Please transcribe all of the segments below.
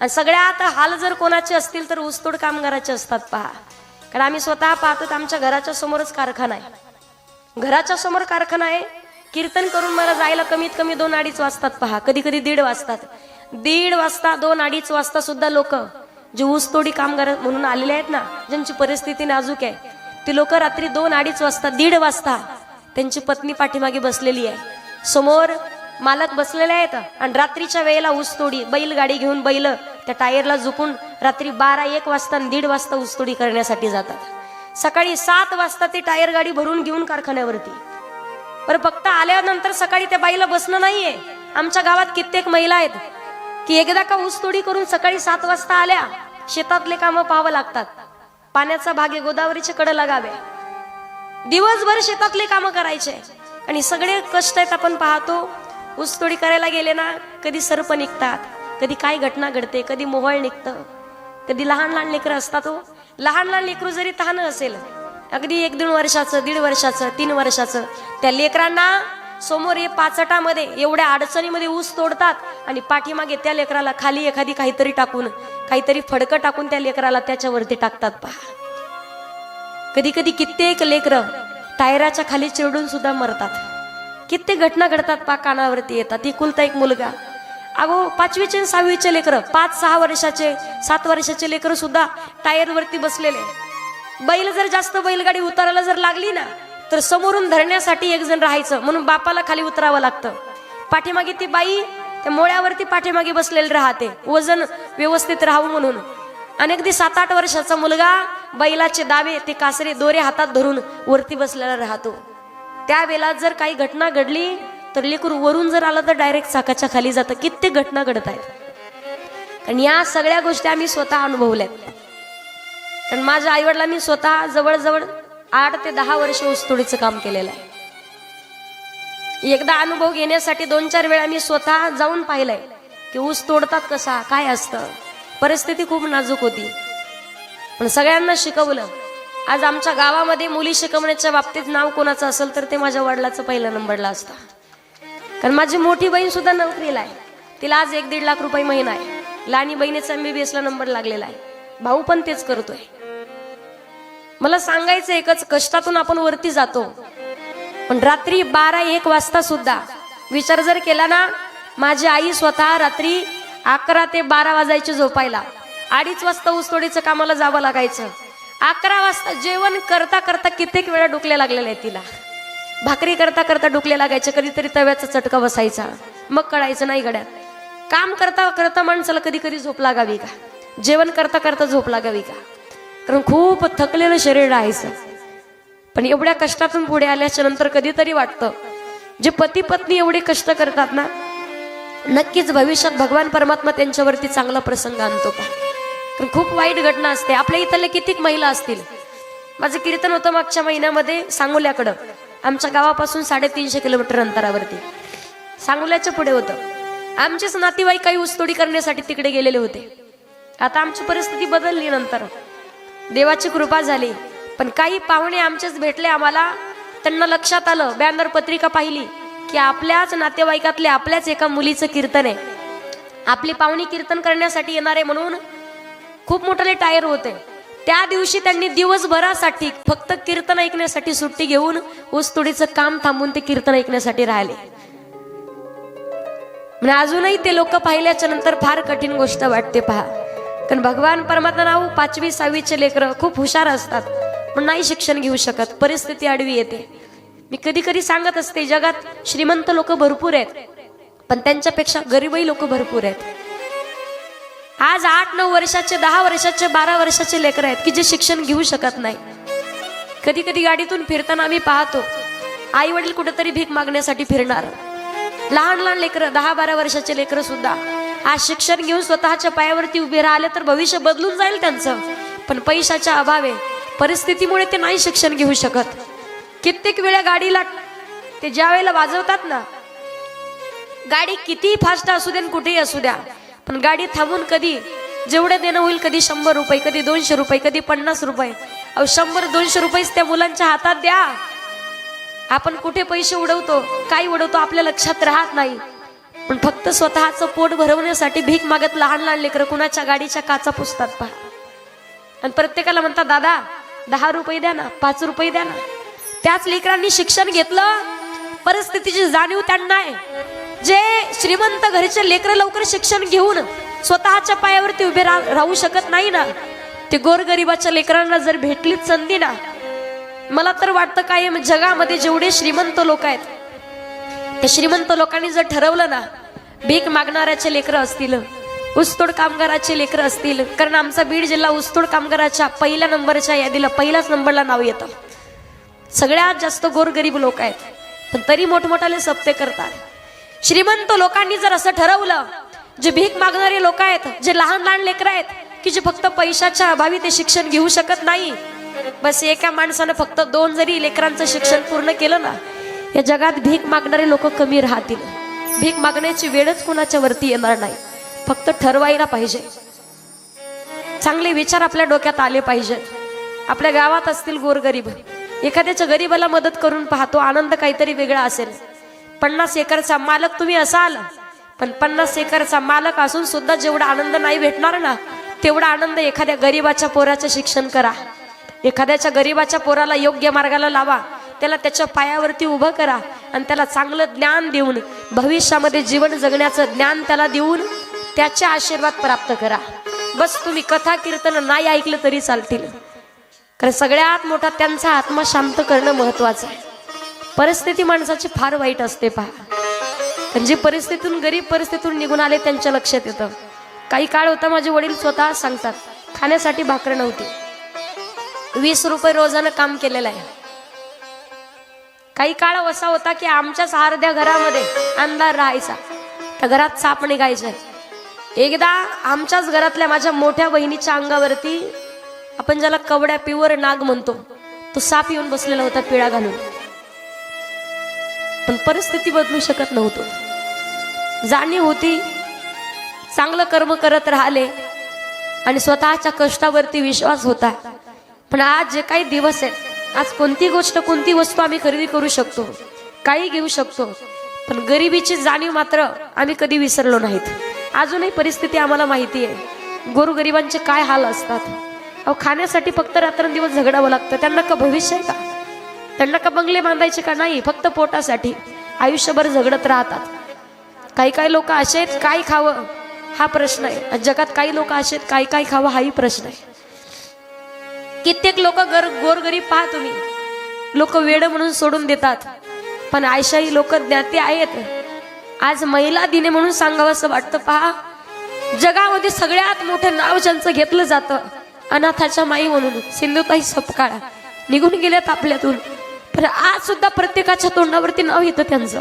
आणि सगळ्यात हाल जर कोणाचे असतील तर ऊसतोड कामगाराचे असतात पहा. कारण आम्ही स्वतः पाहतो तर आमच्या घराच्या समोरच कारखाना आहे. घराच्या समोर कारखाना आहे. कीर्तन करून मला जायला कमीत कमी दोन अडीच वाजतात पहा. कधी कधी दीड वाजतात. दीड वाजता दोन अडीच वाजता सुद्धा लोक जे ऊसतोडी कामगार म्हणून आलेले आहेत ना ज्यांची परिस्थिती नाजूक आहे ती लोक रात्री दोन अडीच वाजता दीड वाजता त्यांची पत्नी पाठीमागे बसलेली आहे. समोर मालक बसलेले आहेत. आणि रात्रीच्या वेळेला ऊसतोडी बैलगाडी घेऊन बैल त्या टायरला झुकून रात्री बारा एक वाजता आणि दीड वाजता ऊसतोडी करण्यासाठी जातात. सकाळी सात वाजता ती टायर गाडी भरून घेऊन कारखान्यावरती. पर फक्त आल्यानंतर सकाळी त्या बाईला बसणं नाहीये. आमच्या गावात कित्येक महिला आहेत की एकदा का ऊसतोडी करून सकाळी सात वाजता आल्या शेतातले कामं पाहावं लागतात. पाण्याचा भागे गोदावरीचे कडे लगावे. दिवसभर शेतातले कामं करायचे. आणि सगळे कष्ट आहेत आपण पाहतो ऊसतोडी करायला गेले ना कधी सर्प निघतात कधी काय घटना घडते कधी मोहळ निघतं कधी लहान लहान लेकरं असतात हो. लहान लहान लेकरू जरी तहान असेल अगदी एक दोन वर्षाचं दीड वर्षाचं तीन वर्षाचं त्या लेकरांना समोर हे पाचटामध्ये एवढ्या अडचणीमध्ये ऊस तोडतात आणि पाठीमागे त्या लेकराला खाली एखादी काहीतरी टाकून काहीतरी फडकं टाकून त्या लेकराला त्याच्यावरती टाकतात पहा. कधी कधी कित्येक लेकरं टायराच्या खाली चिरडून सुद्धा मरतात. कित्येक घटना घडतात पा कानावरती येतात. एकुलता एक मुलगा. अगो पाचवीचे आणि सहावीचे लेकरं पाच सहा वर्षाचे सात वर्षाचे लेकरं सुद्धा टायरवरती बसलेले. बैल जर जास्त बैलगाडी उतरायला जर लागली ना तर समोरून धरण्यासाठी एक जण राहायचं म्हणून बापाला खाली उतरावं लागतं. पाठीमागे ती बाई त्या मोळ्यावरती पाठीमागे बसलेली राहते. वजन व्यवस्थित राहावं म्हणून. आणि अगदी सात आठ वर्षाचा मुलगा बैलाचे दावे ते कासरे दोरे हातात धरून वरती बसलेला राहतो. त्यावेळेला जर काही घटना घडली तर लेकरू वरून जर आलं तर डायरेक्ट चाकाच्या खाली जातं. कित्येक घटना घडत आहेत. आणि या सगळ्या गोष्टी आम्ही स्वतः अनुभवल्यात. कारण माझ्या आईवडिलांनी स्वतः जवळजवळ आठ ते दहा वर्ष ऊसतोडीचं काम केलेलं आहे. एकदा अनुभव घेण्यासाठी दोन चार वेळा मी स्वतः जाऊन पाहिलंय की ऊस तोडतात कसा काय असतं. परिस्थिती खूप नाजूक होती. पण सगळ्यांना शिकवलं आज आमच्या गावामध्ये मुली शिकवण्याच्या बाबतीत नाव कोणाचं असेल तर ते माझ्या वडिलाचं पहिल्या नंबरला असतं. कारण माझी मोठी बहीण सुद्धा नोकरीला आहे. तिला आज एक दीड लाख रुपये महिना आहे. लहानी बहिणीचा एम बी ला नंबर लागलेला आहे. भाऊ पण तेच करतोय. मला सांगायचं एकच कष्टातून आपण वरती जातो. पण रात्री बारा एक वाजता सुद्धा विचार जर केला ना माझी आई स्वतः रात्री अकरा ते बारा वाजायची झोपायला. अडीच वाजता ऊसतोडीचं कामाला जावं लागायचं. अकरा वाजता जेवण करता करता कित्येक वेळा डुकल्या लागलेल्या आहेत तिला. भाकरी करता करता डुकले लागायचे कधीतरी तव्याचा चटका बसायचा मग कळायचं नाही गड्यात काम करता करता माणसाला कधी कधी झोप लागावी का? जेवण करता करता झोप लागावी का? कारण खूप थकलेलं शरीर राहायचं. पण एवढ्या कष्टातून पुढे आल्याच्यानंतर कधीतरी वाटतं जे पती पत्नी एवढे कष्ट करतात ना नक्कीच भविष्यात भगवान परमात्मा त्यांच्यावरती चांगला प्रसंग आणतो का? कारण खूप वाईट घटना असते. आपल्या इथल्या कितीक महिला असतील? माझं कीर्तन होतं मागच्या महिन्यामध्ये सांगोल्याकडं. आमच्या गावापासून साडेतीनशे किलोमीटर अंतरावरती. सांगोल्याच्या पुढे होतं. आमचेच नातेवाईक काही ऊसतोडी करण्यासाठी तिकडे गेलेले होते. आता आमची परिस्थिती बदलली नंतर. देवाची कृपा झाली. पण काही पाहुणे आमचेच भेटले आम्हाला. त्यांना लक्षात आलं बॅनर पत्रिका पाहिली की आपल्याच नातेवाईकातले आपल्याच एका मुलीचं कीर्तन आहे. आपली पाहुणी कीर्तन करण्यासाठी येणार आहे म्हणून खूप मोठाले टायर होते. त्या दिवशी त्यांनी दिवसभरासाठी फक्त कीर्तन ऐकण्यासाठी सुट्टी घेऊन ऊसतोडीचं काम थांबून ते कीर्तन ऐकण्यासाठी राहिले. म्हणजे अजूनही ते लोक पाहिल्याच्या नंतर फार कठीण गोष्ट वाटते पहा. कारण भगवान परमात्मा नाव पाचवी सहावीचे लेकरं खूप हुशार असतात. पण नाही शिक्षण घेऊ शकत. परिस्थिती आडवी येते. मी कधी कधी सांगत असते जगात श्रीमंत लोक भरपूर आहेत. पण त्यांच्यापेक्षा गरीबही लोक भरपूर आहेत. आज आठ नऊ वर्षाचे दहा वर्षाचे बारा वर्षाचे लेकर आहेत की जे शिक्षण घेऊ शकत नाही. कधी कधी गाडीतून फिरताना आम्ही पाहतो आई वडील कुठेतरी भीक मागण्यासाठी फिरणार. लहान लहान लेकरं दहा बारा वर्षाचे लेकरं सुद्धा आज शिक्षण घेऊन स्वतःच्या पायावरती उभे राहिले तर भविष्य बदलून जाईल त्यांचं. पण पैशाच्या अभावे परिस्थितीमुळे ते नाही शिक्षण घेऊ शकत. कित्येक वेळा गाडीला ते ज्या वेळेला वाजवतात ना गाडी कितीही फास्ट असू द्या आणि कुठेही असू द्या पण गाडी थांबून कधी जेवढे देणं होईल कधी शंभर रुपये कधी दोनशे रुपये कधी पन्नास रुपये. अहो शंभर दोनशे रुपयेच त्या मुलांच्या हातात द्या. आपण कुठे पैसे उडवतो काय उडवतो आपल्या लक्षात राहत नाही. पण फक्त स्वतःचं पोट भरवण्यासाठी भीक मागत लहान लहान लेकरं कुणाच्या गाडीच्या काचा पुसतात पहा. आणि प्रत्येकाला म्हणतात दादा दहा रुपये द्या ना पाच रुपये द्या ना. त्याच लेकरांनी शिक्षण घेतलं परिस्थितीची जाणीव त्यांना आहे. श्रीमंत घरचे लेकरं लवकर शिक्षण घेऊन स्वतःच्या पायावरती उभे राहू शकत नाही ना. ते गोरगरिबाच्या लेकरांना जर भेटलीच संधी ना मला तर वाटतं काय जगामध्ये जेवढे श्रीमंत लोक आहेत त्या श्रीमंत लोकांनी जर ठरवलं ना भीक मागणाऱ्याचे लेकरं असतील ऊसतोड कामगाराचे लेकरं असतील कारण आमचा बीड जिल्हा ऊसतोड कामगाराच्या पहिल्या नंबरच्या यादीला पहिल्याच नंबरला नाव येतं. सगळ्यात जास्त गोरगरीब लोक आहेत पण तरी मोठमोठाले सप्ते करतात. श्रीमंत लोकांनी जर असं ठरवलं जे भीक मागणारे लोक आहेत जे लहान लहान लेकरं आहेत की जे फक्त पैशाच्या अभावी ते शिक्षण घेऊ शकत नाही बस एका माणसानं फक्त दोन जरी लेकरांचं शिक्षण पूर्ण केलं ना या जगात भीक मागणारे लोक कमी राहतील. भीक मागण्याची वेळच कुणाच्या वरती येणार नाही. फक्त ठरवायला पाहिजे. चांगले विचार आपल्या डोक्यात आले पाहिजे. आपल्या गावात असतील गोरगरीब. एखाद्याच्या गरीबाला मदत करून पाहतो आनंद काहीतरी वेगळा असेल. पन्नास एकरचा मालक तुम्ही असाल. पण पन्नास एकरचा मालक असून सुद्धा जेवढा आनंद नाही भेटणार ना तेवढा आनंद एखाद्या गरीबाच्या पोराचं शिक्षण करा. एखाद्याच्या गरीबाच्या पोराला योग्य मार्गाला लावा. त्याला त्याच्या पायावरती उभं करा आणि त्याला चांगलं ज्ञान देऊन भविष्यामध्ये जीवन जगण्याचं ज्ञान त्याला देऊन त्याचे आशीर्वाद प्राप्त करा. बस तुम्ही कथा कीर्तन नाही ऐकलं तरी चालतील. कारण सगळ्यात मोठा त्यांचा आत्मा शांत करणं महत्वाचं आहे. परिस्थिती माणसाची फार वाईट असते पहा. जे परिस्थितीतून गरीब परिस्थितीतून निघून आले त्यांच्या लक्षात येतं. काही काळ होता माझे वडील स्वतः सांगतात खाण्यासाठी भाकर नव्हती. वीस रुपये रोजानं काम केलेलं आहे. काही काळ असा होता की आमच्याच अर्ध्या घरामध्ये अंधार राहायचा. त्या घरात साप निघायचे. एकदा आमच्याच घरातल्या माझ्या मोठ्या बहिणीच्या अंगावरती आपण ज्याला कवड्या पिवर नाग म्हणतो तो साप येऊन बसलेला होता पिळा घालून. पण परिस्थिती बदलू शकत नव्हतो. जाणीव होती चांगलं कर्म करत राहिले आणि स्वतःच्या कष्टावरती विश्वास होता. पण आज जे काही दिवस आहेत आज कोणती गोष्ट कोणती वस्तू आम्ही खरेदी करू शकतो? काही घेऊ शकतो. पण गरिबीची जाणीव मात्र आम्ही कधी विसरलो नाहीत. अजूनही परिस्थिती आम्हाला माहिती आहे. गोरगरिबांचे काय हाल असतात? अहो खाण्यासाठी फक्त रात्रंदिवस झगडावं लागतं. त्यांना का भविष्य आहे का? त्यांना का बंगले बांधायचे का नाही? फक्त पोटासाठी. आयुष्यभर झगडत राहतात. काही काही लोक असे आहेत काय खावं? हा प्रश्न आहे. जगात काही लोक असे आहेत काय काय खावं हाही प्रश्न आहे. कित्येक लोक गर गोरगरीब पहा तुम्ही. लोक वेड म्हणून सोडून देतात. पण आयशाही लोक ज्ञाते आहेत. आज महिला दिने म्हणून सांगावं असं वाटतं पहा. जगामध्ये सगळ्यात मोठं नाव ज्यांचं घेतलं जातं अनाथाच्या माई म्हणून. सिंधुताई सपकाळा. निघून गेल्यात आपल्यातून. तर आज सुद्धा प्रत्येकाच्या तोंडावरती नाव येतं त्यांचं.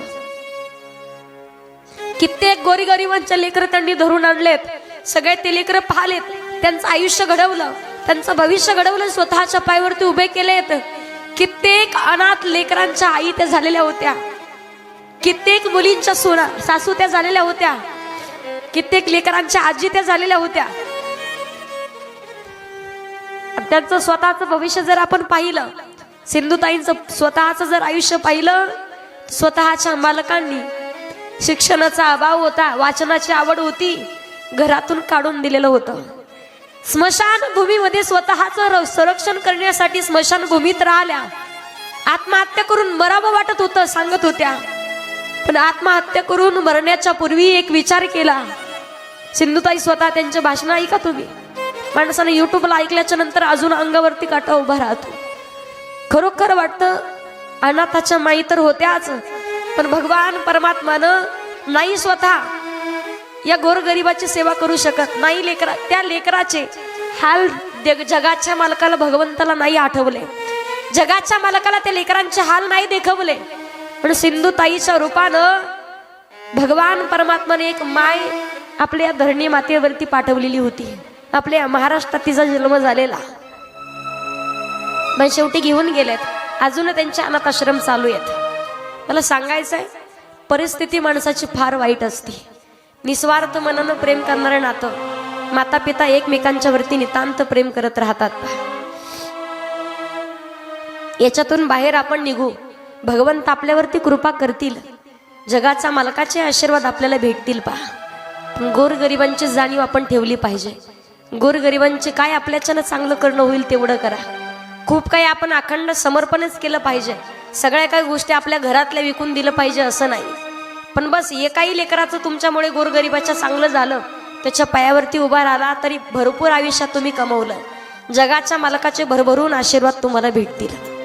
कित्येक गोरीगरिबांच्या लेकर त्यांनी धरून आणलेत. सगळे ते लेकर पाहलेत. त्यांचं आयुष्य घडवलं. त्यांचं भविष्य घडवलं स्वतःच्या पायावरती उभे केलेत. कित्येक अनाथ लेकरांच्या आई त्या झालेल्या होत्या. कित्येक मुलींच्या सोना सासू त्या झालेल्या होत्या. कित्येक लेकरांच्या आजी त्या झालेल्या होत्या. त्यांचं स्वतःचं भविष्य जर आपण पाहिलं सिंधुताईंचं स्वतःचं जर आयुष्य पाहिलं स्वतःच्या मालकांनी शिक्षणाचा अभाव होता वाचनाची आवड होती घरातून काढून दिलेलं होतं. स्मशानभूमीमध्ये स्वतःचं संरक्षण करण्यासाठी स्मशानभूमीत राहिल्या. आत्महत्या करून मरावं वाटत होतं सांगत होत्या. पण आत्महत्या करून मरण्याच्या पूर्वी एक विचार केला. सिंधुताई स्वतः त्यांचे भाषण ऐका तुम्ही. माणसाने युट्यूबला ऐकल्याच्या नंतर अजून अंगावरती काटा उभा राहतो. खरोखर वाटतं अनाथाच्या माई तर होत्याच पण भगवान परमात्मानं नाही स्वतः या गोरगरिबाची सेवा करू शकत नाही. लेकरा त्या लेकराचे हाल जगाच्या मालकाला भगवंताला नाही आठवले. जगाच्या मालकाला त्या लेकरांचे हाल नाही देखवले. पण सिंधुताईच्या रूपानं भगवान परमात्माने एक माय आपल्या धरणी मातेवरती पाठवलेली होती. आपल्या महाराष्ट्रात तिचा जन्म झालेला. पण शेवटी घेऊन गेलेत. अजून त्यांचे अनाथ आश्रम चालू आहेत. मला सांगायचं आहे परिस्थिती माणसाची फार वाईट असते. निस्वार्थ मनानं प्रेम करणारं नातं माता पिता एकमेकांच्या वरती नितांत प्रेम करत राहतात याच्यातून बाहेर आपण निघू. भगवंत आपल्यावरती कृपा करतील. जगाचा मालकाचे आशीर्वाद आपल्याला भेटतील पहा. गोरगरिबांची जाणीव आपण ठेवली पाहिजे. गोरगरिबांचे काय आपल्याच्यानं चांगलं करणं होईल तेवढं करा. खूप काही आपण अखंड समर्पणच केलं पाहिजे. सगळ्या काही गोष्टी आपल्या घरातल्या विकून दिलं पाहिजे असं नाही. पण बस एकाही लेकराचं तुमच्यामुळे गोरगरिबाच्या चांगलं झालं त्याच्या पायावरती उभा राहिला तरी भरपूर आयुष्यात तुम्ही कमवलं. जगाच्या मालकाचे भरभरून आशीर्वाद तुम्हाला भेटतील.